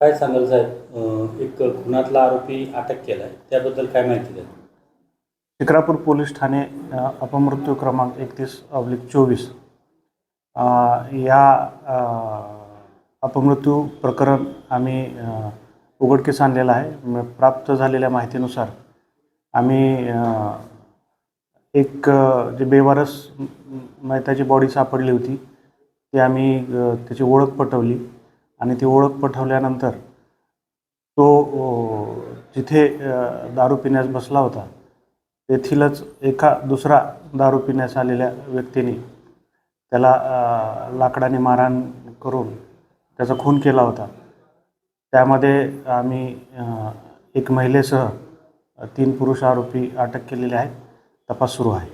काय सांगाल साहेब? एक खुनातला आरोपी अटक केला आहे त्याबद्दल काय माहिती द्या शिक्रापूर पोलीस ठाणे अपमृत्यू क्रमांक एकतीस अब्लिक चोवीस. या अपमृत्यू प्रकरण आम्ही उघडकीस आणलेलं आहे. प्राप्त झालेल्या माहितीनुसार आम्ही एक जे बेवारस म- त्याची बॉडी सापडली होती ती आम्ही त्याची ओळख पटवली. आणि ती ओळख पटवल्यानंतर तो जिथे दारू पिण्यास बसला होता तेथीलच एका दुसरा दारू पिण्यास आलेल्या व्यक्तीने त्याला लाकडाने मारहाण करून त्याचा खून केला होता. त्यामध्ये आम्ही एक महिलेसह तीन पुरुष आरोपी अटक केलेले आहेत. तपास सुरू आहे.